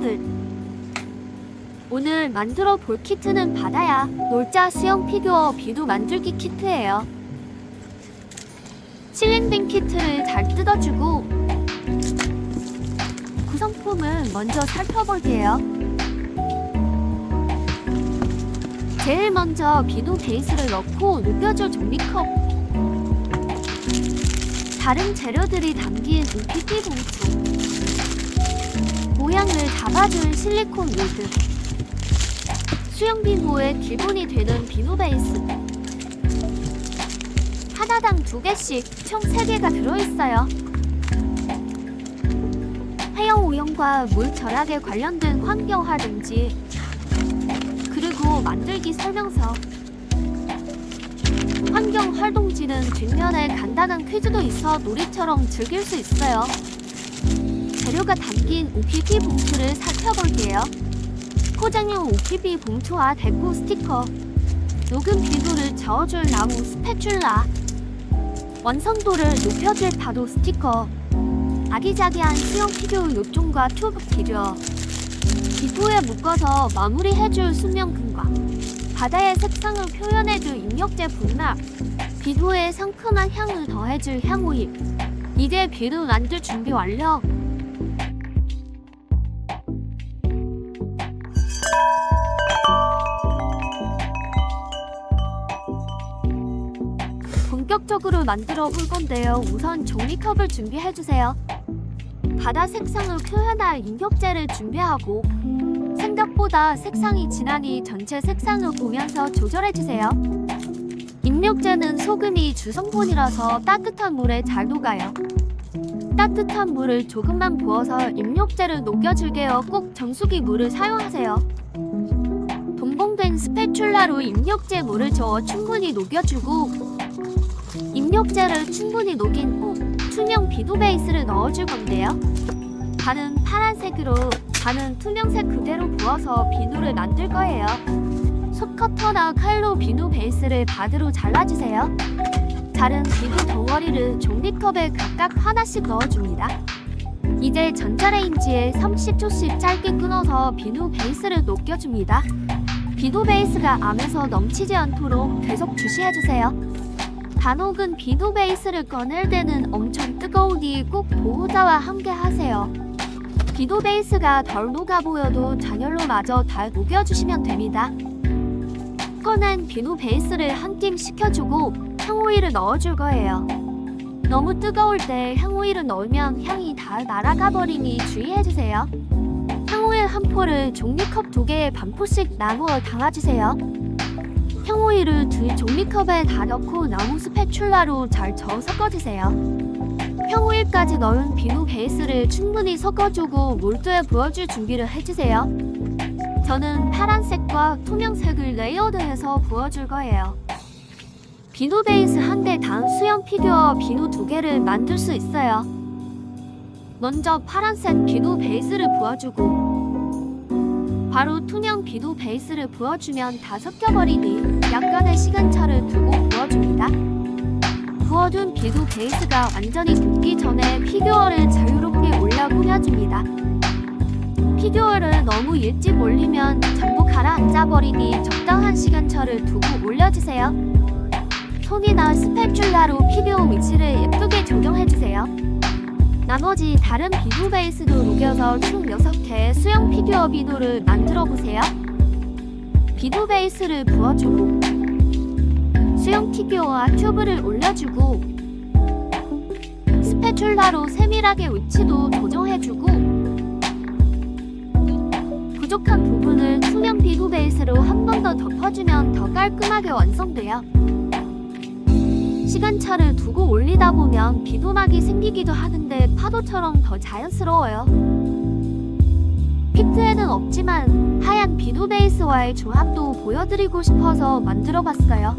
레이어드 오늘 만들어 볼 키트는 바다야. 놀자 수영 피규어 비누 만들기 키트예요. 실링된 키트를 잘 뜯어주고 구성품을 먼저 살펴볼게요. 제일 먼저 비누 베이스를 넣고 녹여줄 종이컵. 다른 재료들이 담긴 UPP 봉투 모양을 잡아줄 실리콘 로드. 수영 비누의 기본이 되는 비누 베이스. 하나당 두 개씩 총 세 개가 들어있어요. 해영 오염과 물 절약에 관련된 환경화 등지. 그리고 만들기 설명서. 환경 활동지는 뒷면에 간단한 퀴즈도 있어 놀이처럼 즐길 수 있어요. 재료가 담긴 OPP 봉투를 살펴볼게요. 포장용 OPP 봉투와 데코 스티커, 녹음 비누를 저어줄 나무 스패츌라, 완성도를 높여줄 파도 스티커, 아기자기한 수영 피규어 요종과 튜브 필요, 기포에 묶어서 마무리해줄 수면금과 바다의 색상을 표현해줄 입력제 분말, 비누에 상큼한 향을 더해줄 향오일. 이제 비누 만들 준비 완료. 본격적으로 만들어 볼 건데요. 우선 종이컵을 준비해 주세요. 바다 색상을 표현할 입력제를 준비하고 생각보다 색상이 진하니 전체 색상을 보면서 조절해 주세요. 입력제는 소금이 주성분이라서 따뜻한 물에 잘 녹아요. 따뜻한 물을 조금만 부어서 입력제를 녹여줄게요. 꼭 정수기 물을 사용하세요. 동봉된 스패츌라로 입력제 물을 저어 충분히 녹여주고 입력제를 충분히 녹인 후 투명 비누 베이스를 넣어줄 건데요. 반은 파란색으로 반은 투명색 그대로 부어서 비누를 만들 거예요. 솥커터나 칼로 비누 베이스를 바드로 잘라주세요. 자른 비누 덩어리를 종이컵에 각각 하나씩 넣어줍니다. 이제 전자레인지에 30초씩 짧게 끊어서 비누 베이스를 녹여줍니다. 비누 베이스가 암에서 넘치지 않도록 계속 주시해주세요. 다 녹은 비누 베이스를 꺼낼 때는 엄청 뜨거우니 꼭 보호자와 함께 하세요. 비누 베이스가 덜 녹아 보여도 잔열로 마저 잘 녹여주시면 됩니다. 꺼낸 비누 베이스를 한팀 식혀주고 향오일을 넣어줄 거예요. 너무 뜨거울 때 향오일을 넣으면 향이 다 날아가 버리니 주의해주세요. 향오일 한 포를 종이컵 두 개에 반 포씩 나누어 담아주세요. 향오일을 두 종이컵에 다 넣고 나무 스패츌라로 잘 저어 섞어주세요. 향오일까지 넣은 비누 베이스를 충분히 섞어주고 몰두에 부어줄 준비를 해주세요. 저는 파란색과 투명색을 레이어드해서 부어줄 거예요. 비누 베이스 한 개당 수영 피규어 비누 두 개를 만들 수 있어요. 먼저 파란색 비누 베이스를 부어주고 바로 투명 비누 베이스를 부어주면 다 섞여버리니 약간의 시간차를 두고 부어줍니다. 부어둔 비누 베이스가 완전히 녹기 전에 피규어를 자유롭게 올려 꾸며줍니다. 피규어를 너무 일찍 올리면 전부 가라앉아 버리니 적당한 시간차를 두고 올려주세요. 손이나 스패츌라로 피규어 위치를 예쁘게 조정해주세요. 나머지 다른 비누 베이스도 녹여서 총 6개의 수영 피규어 비누를 만들어 보세요. 비누 베이스를 부어주고 수영 피규어와 튜브를 올려주고 스패츌라로 세밀하게 위치도 조정해주고 부족한 부분을 투명 비누 베이스로 한 번 더 덮어주면 더 깔끔하게 완성돼요. 시간차를 두고 올리다 보면 비도막이 생기기도 하는데 파도처럼 더 자연스러워요. 픽트에는 없지만 하얀 비누 베이스와의 조합도 보여드리고 싶어서 만들어봤어요.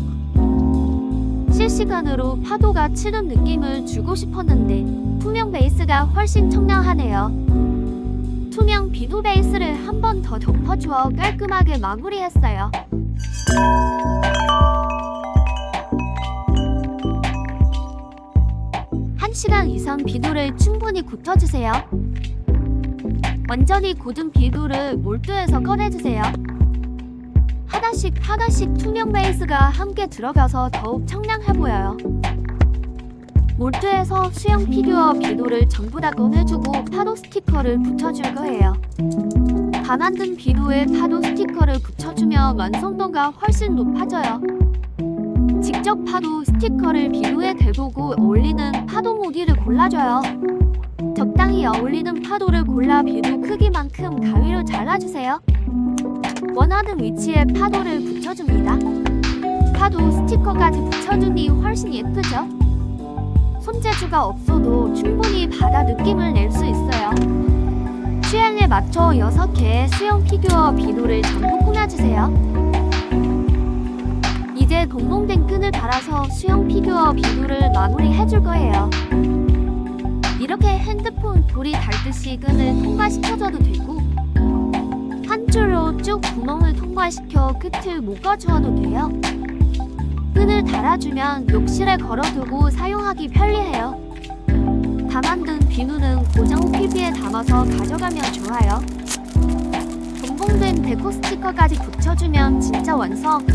실시간으로 파도가 치는 느낌을 주고 싶었는데 투명 베이스가 훨씬 청량하네요. 투명 비누 베이스를 한 번 더 덮어주어 깔끔하게 마무리했어요. 한시간 이상 비누를 충분히 굳혀주세요. 완전히 굳은 비누를 몰두해서 꺼내주세요. 하나씩 하나씩 투명 베이스가 함께 들어가서 더욱 청량해 보여요. 몰두해서 수영 피규어 비누를 전부 다 꺼내주고 파도 스티커를 붙여줄 거예요. 다 만든 비누에 파도 스티커를 붙여주면 완성도가 훨씬 높아져요. 직접 파도 스티커를 비누에 대보고 어울리는 파도 무늬를 골라줘요. 적당히 어울리는 파도를 골라 비누 크기만큼 가위로 잘라주세요. 원하는 위치에 파도를 붙여줍니다. 파도 스티커까지 붙여주니 훨씬 예쁘죠? 손재주가 없어도 충분히 바다 느낌을 낼 수 있어요. 취향에 맞춰 6개의 수영 피규어 비누를 전부 꾸며주세요. 이제 동봉된 끈을 달아서 수영 피규어 비누를 마무리해줄 거예요. 이렇게 핸드폰 돌이 닳듯이 끈을 통과시켜줘도 되고 한 줄로 쭉 구멍을 통과시켜 끝을 묶어주어도 돼요. 끈을 달아주면 욕실에 걸어두고 사용하기 편리해요. 다 만든 비누는 고정 필비에 담아서 가져가면 좋아요. 동봉된 데코 스티커까지 붙여주면 진짜 완성!